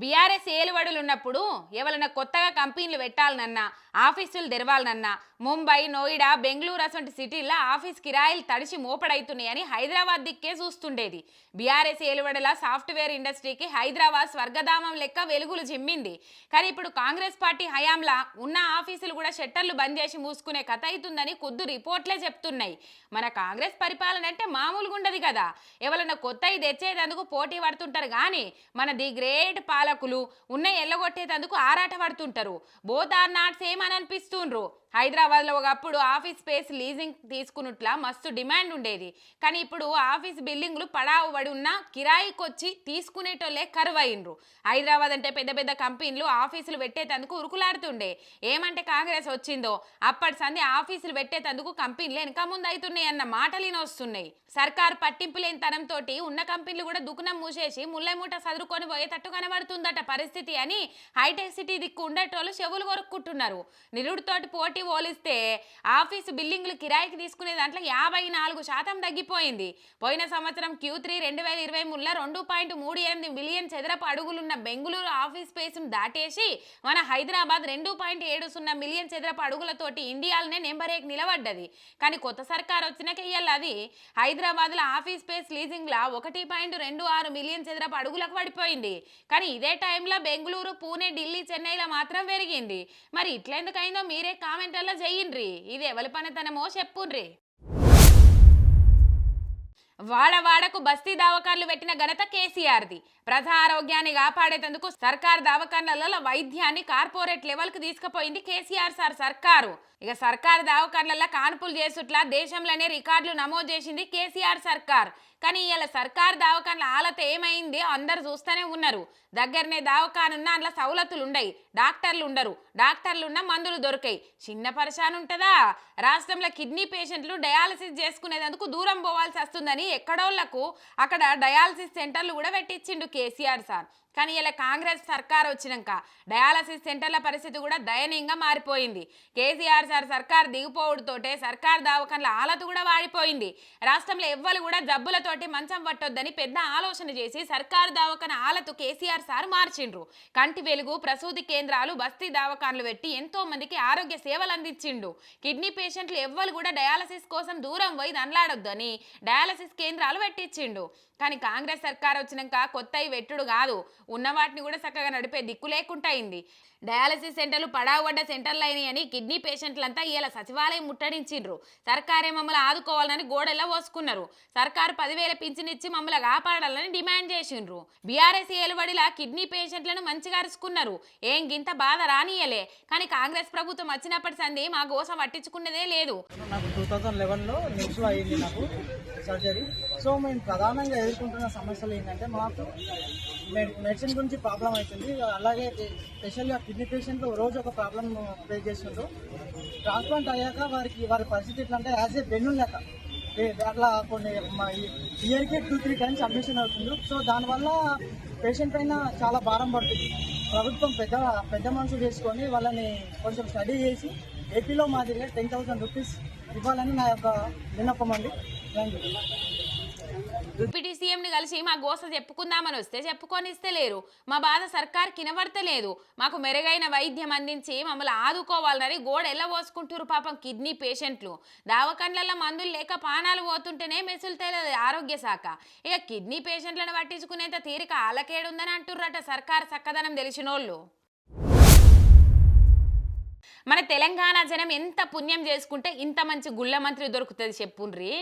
BRS ఏలుబడులు ఉన్నప్పుడు ఎవరైనా కొత్తగా కంపెనీలు పెట్టాలనన్నా ఆఫీసులు తెరవాలనన్నా ముంబై నోయిడా బెంగళూరు అసంటి సిటీల్లో ఆఫీస్ కిరాయిలు తడిచి మోపడైతున్నాయని హైదరాబాద్ దిక్కే చూస్తుండేది. బీఆర్ఎస్ ఏలువడల సాఫ్ట్వేర్ ఇండస్ట్రీకి హైదరాబాద్ స్వర్గధామం లెక్క వెలుగులు జిమ్మింది కానీ ఇప్పుడు కాంగ్రెస్ పార్టీ హయాంలా ఉన్న ఆఫీసులు కూడా షట్టర్లు బంద్ చేసి మూసుకునే కథ అవుతుందని కొద్దు రిపోర్ట్లే చెప్తున్నాయి. మన కాంగ్రెస్ పరిపాలన అంటే మామూలుగా ఉండదు కదా. ఎవరైనా కొత్తవి తెచ్చేదందుకు పోటీ పడుతుంటారు కానీ మన ది గ్రేట్ పాలకులు ఉన్న ఎల్లగొట్టేటందుకు ఆరాటపడుతుంటారు. బోత్ ఆర్ నాట్ సేమ్ అని అనిపిస్తుండ్రు హైదరాబాద్లో ఒకప్పుడు ఆఫీస్ స్పేస్ లీజింగ్ తీసుకున్నట్ల మస్తు డిమాండ్ ఉండేది. కానీ ఇప్పుడు ఆఫీస్ బిల్డింగ్లు పడావు పడి ఉన్న కిరాయికొచ్చి తీసుకునేటోళ్ళే కరువు అయిండ్రు హైదరాబాద్ అంటే పెద్ద పెద్ద కంపెనీలు ఆఫీసులు పెట్టేటందుకు ఉరుకులాడుతుండే. ఏమంటే కాంగ్రెస్ వచ్చిందో అప్పటి సంది ఆఫీసులు పెట్టేటందుకు కంపెనీలు వెనక ముందు అవుతున్నాయి అన్న మాటలు వస్తున్నాయి సర్కార్ పట్టింపు లేని తనంతో ఉన్న కంపెనీలు కూడా దుకుణం మూసేసి ముళ్ళ మూట సదురుకొని పోయేటట్టు కనబడుతుందట పరిస్థితి అని హైటెక్ సిటీ దిక్కు ఉండేటోళ్ళు చెవులు కొరుక్కుంటున్నారు. నిరుడితోటి పోటీ పోలిస్తే ఆఫీసు బిల్డింగ్లు కిరాయికి తీసుకునే దాంట్లో యాభై నాలుగు శాతం తగ్గిపోయింది. పోయిన సంవత్సరం క్యూ త్రీ రెండు వేల ఇరవై మూడులో రెండు పాయింట్ మూడు ఎనిమిది మిలియన్ చదరపు అడుగులున్న బెంగళూరు ఆఫీస్ స్పేస్ను దాటేసి మన హైదరాబాద్ రెండు పాయింట్ ఏడు సున్నా మిలియన్ చదరపు అడుగులతోటి ఇండియాలోనే నెంబర్ ఏక్ నిలబడ్డది. కానీ కొత్త సర్కార్ వచ్చినాక ఇయ్యాలి అది. హైదరాబాద్లో ఆఫీస్ స్పేస్ లీజింగ్లా ఒకటి పాయింట్ రెండు ఆరు మిలియన్ చదరపు అడుగులకు పడిపోయింది. కానీ ఇదే టైంలో బెంగళూరు పూణే ఢిల్లీ చెన్నైలో మాత్రం పెరిగింది. మరి ఇట్లెందుకైందో మీరే కామెంట్లలో చెయ్యండ్రి ఇది ఎవరి పనితనమో చెప్పుండ్రి వాడవాడకు బస్తీ దవాఖాన్లు పెట్టిన ఘనత కేసీఆర్ది. ప్రజా ఆరోగ్యాన్ని కాపాడేటందుకు సర్కార్ దవాఖాన్లలో వైద్యాన్ని కార్పొరేట్ లెవెల్కు తీసుకుపోయింది కేసీఆర్ సార్ సర్కారు. ఇక సర్కార్ దవాఖాన్లలో కాన్పులు చేసుట్లా దేశంలోనే రికార్డులు నమోదు చేసింది కేసీఆర్ సర్కార్. కానీ ఇలా సర్కార్ దవాఖాన్ల ఆలత ఏమైంది? అందరు చూస్తూనే ఉన్నారు. దగ్గరనే దవాఖానున్న అందులో సవలతులు ఉండయి డాక్టర్లు ఉండరు డాక్టర్లు ఉన్న మందులు దొరికాయి. చిన్న పరిశాన్ ఉంటుందా రాష్ట్రంలో కిడ్నీ పేషెంట్లు డయాలసిస్ చేసుకునేందుకు దూరం పోవాల్సి వస్తుందని ఎక్కడోళ్ళకు అక్కడ డయాలసిస్ సెంటర్లు కూడా పెట్టించిండు కేసీఆర్ సార్. కానీ ఇలా కాంగ్రెస్ సర్కార్ వచ్చినాక డయాలసిస్ సెంటర్ల పరిస్థితి కూడా దయనీయంగా మారిపోయింది. కేసీఆర్ సార్ సర్కార్ దిగిపోవడంతోటే సర్కార్ దావకంల ఆలత కూడా వాడిపోయింది. రాష్ట్రంలో ఎవ్వరు కూడా జబ్బులతోటి మంచం పట్టొద్దని పెద్ద ఆలోచన చేసి సర్కార్ దావకన ఆలతు కేసీఆర్ సార్ మార్చిండ్రు. కంటి వెలుగు ప్రసూతి కేంద్రాలు బస్తీ దవాఖాన్లు పెట్టి ఎంతో మందికి ఆరోగ్య సేవలు అందించిండు. కిడ్నీ పేషెంట్లు ఎవ్వరు కూడా డయాలసిస్ కోసం దూరం పోయి దండ్లాడొద్దని డయాలసిస్ కేంద్రాలు పెట్టించిండు. కానీ కాంగ్రెస్ సర్కార్ వచ్చినాక కొత్తవి వెట్టుడు కాదు. ఉన్న వాటిని కూడా చక్కగా నడిపే దిక్కు లేకుండా అయింది. డయాలసిస్ సెంటర్లు పడావడ్డ సెంటర్లు అయినాయని కిడ్నీ పేషెంట్లంతా ఇలా సచివాలయం ముట్టడించిండ్రు. సర్కారే మమ్మల్ని ఆదుకోవాలని గోడెలా పోసుకున్నారు. సర్కారు పదివేల పింఛనిచ్చి మమ్మల్ని కాపాడాలని డిమాండ్ చేసిండ్రు. బీఆర్ఎస్ ఏలుబడిలా కిడ్నీ పేషెంట్లను మంచిగా అరుచుకున్నారు. ఏం గింత బాధ రానియలే కానీ కాంగ్రెస్ ప్రభుత్వం వచ్చినప్పటి సంది మా గోస పట్టించుకున్నదే లేదు. నాకు టూ థౌజండ్ లెవెన్లో నిమ్స్లో అయింది నాకు సర్జరీ. సో మేము ప్రధానంగా ఎదుర్కొంటున్న సమస్యలు ఏంటంటే మాకు మెడిసిన్ గురించి ప్రాబ్లం అవుతుంది అలాగే స్పెషల్గా కిడ్నీ పేషెంట్లు రోజు ఒక ప్రాబ్లం ఫేస్ చేస్తుండ్రు. ట్రాన్స్ప్లాంట్ అయ్యాక వారికి వారి పరిస్థితి ఎట్లా అంటే యాజ్ ఏ బెన్ను లెక్క. అట్లా కొన్ని ఇయర్కి టూ త్రీ టైమ్స్ అడ్మిషన్ అవుతుంది సో దానివల్ల పేషెంట్ పైన చాలా భారం పడుతుంది. ప్రభుత్వం పెద్ద పెద్ద మనసు చేసుకొని వాళ్ళని కొంచెం స్టడీ చేసి ఏపీలో మాదిరిగా టెన్ థౌసండ్ రూపీస్ ఇవ్వాలని నా యొక్క విన్నపం అండి. థ్యాంక్ యూ డిప్యూటీ సీఎంని కలిసి మా గోస చెప్పుకుందామని వస్తే చెప్పుకొని ఇస్తలేరు. మా బాధ సర్కార్ కినబడతలేదు. మాకు మెరుగైన వైద్యం అందించి మమ్మల్ని ఆదుకోవాలని గోడ ఎలా పాపం కిడ్నీ పేషెంట్లు. దావకండ్లలో మందులు లేక పానాలు పోతుంటేనే మెసులుతలేదు ఆరోగ్య శాఖ. ఇక కిడ్నీ పేషెంట్లను పట్టించుకునేంత తీరిక ఆలకేడుందని అంటుర్రట సర్కార్ చక్కదనం తెలిసినోళ్ళు. మన తెలంగాణ జనం ఎంత పుణ్యం చేసుకుంటే ఇంత మంచి గుళ్ళ మంత్రి దొరుకుతుంది చెప్పుండ్రి.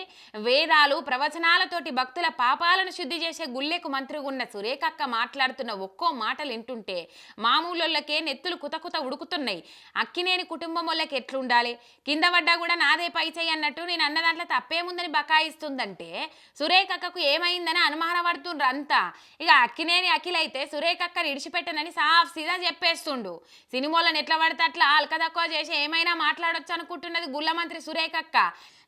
వేదాలు ప్రవచనాలతోటి భక్తుల పాపాలను శుద్ధి చేసే గుళ్ళెకు మంత్రి ఉన్న సురేఖక్క మాట్లాడుతున్న ఒక్కో మాటలు వింటుంటే మామూలుళ్ళకే నెత్తులు కుతకుత ఉడుకుతున్నాయి. అక్కినేని కుటుంబం వాళ్ళకి ఎట్లుండాలి? కింద పడ్డా కూడా నాదే పై చేయి అన్నట్టు నేను అన్న దాంట్లో తప్పేముందని బకాయిస్తుందంటే సురేఖక్కకు ఏమైందని అనుమాన పడుతుండ్రు అంతా. ఇక అక్కినేని అఖిలైతే సురేఖక్కని ఇడిచిపెట్టనని సాఫ్ సీదా చెప్పేస్తుండు. సినిమాలను ఎట్లా పడితే అట్లా తక్కువ చేసి ఏమైనా మాట్లాడొచ్చు అనుకుంటున్నది గుళ్ళ మంత్రి సురేఖక్క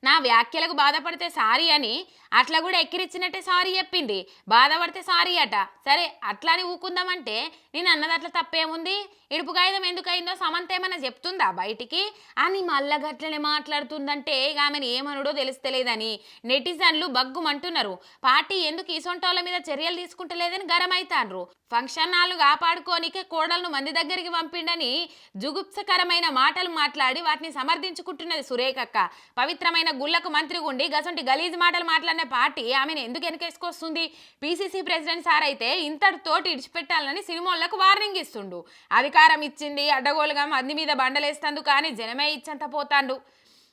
నా వ్యాఖ్యలకు బాధపడితే సారీ అని అట్లా కూడా ఎక్కిరిచ్చినట్టే సారీ చెప్పింది. బాధపడితే సారీ అట. సరే అట్లా అని ఊకుందామంటే నేను అన్నది అట్లా తప్పేముంది? ఇడుపు కాగితం ఎందుకయిందో సమంత ఏమైనా చెప్తుందా బయటికి? అని మళ్ళా గట్లనే మాట్లాడుతుందంటే ఇక ఆమెను ఏమనుడో తెలుస్తలేదని నెటిజన్లు బగ్గుమంటున్నారు. పార్టీ ఎందుకు ఈసొంటోళ్ళ మీద చర్యలు తీసుకుంటలేదని గరమైతాన్రు. ఫంక్షన్ హాల్ కాపాడుకోనికే కోడలను మంది దగ్గరికి పంపిండని జుగుప్సకరమైన మాటలు మాట్లాడి వాటిని సమర్థించుకుంటున్నది సురేఖక్క పవిత్రమైన గుళ్ళకు మంత్రి ఉండి గసంటి గలీజ్ మాటలు మాట్లాడిన పార్టీ ఆమెను ఎందుకు వెనకేసుకొస్తుంది? పీసీసీ ప్రెసిడెంట్ సార్ అయితే ఇంతటితోటి ఇడిచిపెట్టాలని సినిమాలకు వార్నింగ్ ఇస్తుండు. అధికారం ఇచ్చింది అడ్డగోలుగా మంది మీద బండలేస్తందు కానీ జనమే ఇచ్చంత పోతాండు.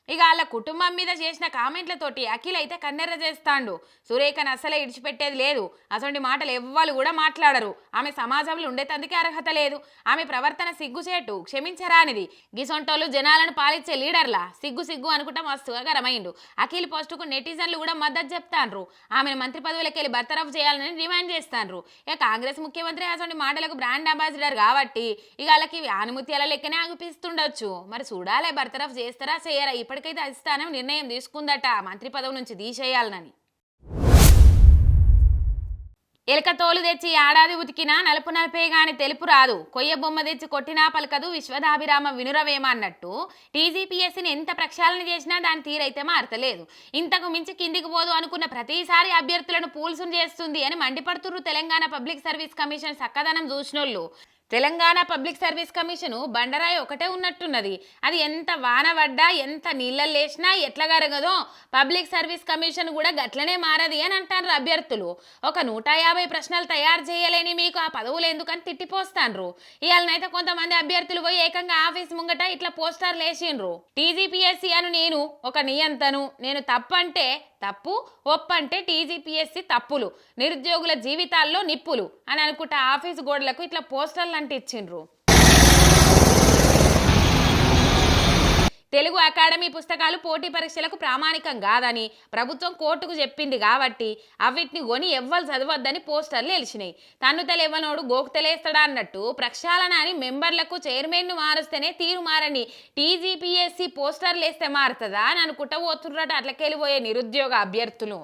ఇక వాళ్ళ కుటుంబం మీద చేసిన కామెంట్లతోటి అఖిల్ అయితే కన్నెర్ర చేస్తాండు. సురేఖను అసలే ఇడిచిపెట్టేది లేదు. అసలు మాటలు ఎవ్వరు కూడా మాట్లాడరు. ఆమె సమాజంలో ఉండేటందుకే అర్హత లేదు. ఆమె ప్రవర్తన సిగ్గుచేటు క్షమించరానిది. గిసొంటోళ్ళు జనాలను పాలించే లీడర్లా? సిగ్గు సిగ్గు అనుకుంటా మస్తుగా గరమైండు అఖిల్ పోస్టుకు నెటిజన్లు కూడా మద్దతు చెప్తాండ్రు. ఆమెను మంత్రి పదవులకి వెళ్ళి బర్తరఫ్ చేయాలని డిమాండ్ చేస్తాండ్రు. ఇక కాంగ్రెస్ ముఖ్యమంత్రి అసలు మాటలకు బ్రాండ్ అంబాసిడర్ కాబట్టి ఇక వాళ్ళకి ఆనుమత్యాల లెక్కనే ఆగిపిస్తుండొచ్చు. మరి చూడాలే బర్తరఫ్ చేస్తారా చేయరా? ఇప్పుడు ఇప్పటికైతే అధిష్టానం నిర్ణయం తీసుకుందట మంత్రి పదవి నుంచి తీసేయాలని ఎలక తోలు తెచ్చి ఏడాది ఉతికినా నలుపు నలిపే గాని తెలుపు రాదు. కొయ్య బొమ్మ తెచ్చి కొట్టినా పలకదు విశ్వదాభిరామ వినురవేమ అన్నట్టు టీజీపీఎస్సీని ఎంత ప్రక్షాళన చేసినా దాని తీరైతే మారతలేదు. ఇంతకు మించి కిందికి పోదు అనుకున్న ప్రతిసారి అభ్యర్థులను పూల్సును చేస్తుంది అని మండిపడుతుర్రు తెలంగాణ పబ్లిక్ సర్వీస్ కమిషన్ చక్కదనం చూసినోళ్ళు. తెలంగాణ పబ్లిక్ సర్వీస్ కమిషను బండరాయి ఒకటే ఉన్నట్టున్నది. అది ఎంత వాన పడ్డా ఎంత నీళ్ళ లేచినా ఎట్లా గరగదో పబ్లిక్ సర్వీస్ కమిషన్ కూడా గట్లనే మారది అని అంటారు అభ్యర్థులు. ఒక నూట యాభై ప్రశ్నలు తయారు చేయలేని మీకు ఆ పదవులు ఎందుకని తిట్టిపోస్తాన్రు. ఇవాళనైతే కొంతమంది అభ్యర్థులు పోయి ఏకంగా ఆఫీస్ ముంగట ఇట్లా పోస్టర్లు వేసిండ్రు. టీజీపీఎస్సీ అను నేను ఒక నియంతను. నేను తప్పంటే తప్పు ఒప్పంటే టీజీపీఎస్సీ తప్పులు. నిరుద్యోగుల జీవితాల్లో నిప్పులు అని అనుకుంటా ఆఫీస్ గోడలకు ఇట్లా పోస్టర్లు అంటించిండ్రు తెలుగు అకాడమీ పుస్తకాలు పోటీ పరీక్షలకు ప్రామాణికం కాదని ప్రభుత్వం కోర్టుకు చెప్పింది కాబట్టి అవిటిని కొని ఎవ్వరు చదవద్దని పోస్టర్లు వెలిచినాయి తన్ను తెలియవనోడు గోకు అన్నట్టు ప్రక్షాళన అని మెంబర్లకు చైర్మన్ను మారుస్తేనే తీరు మారని టీజీపీఎస్సీ పోస్టర్లు వేస్తే మారుతుందా అని అనుకుంటా పోతుర్రట అట్లకెళ్ళిపోయే నిరుద్యోగ అభ్యర్థులు.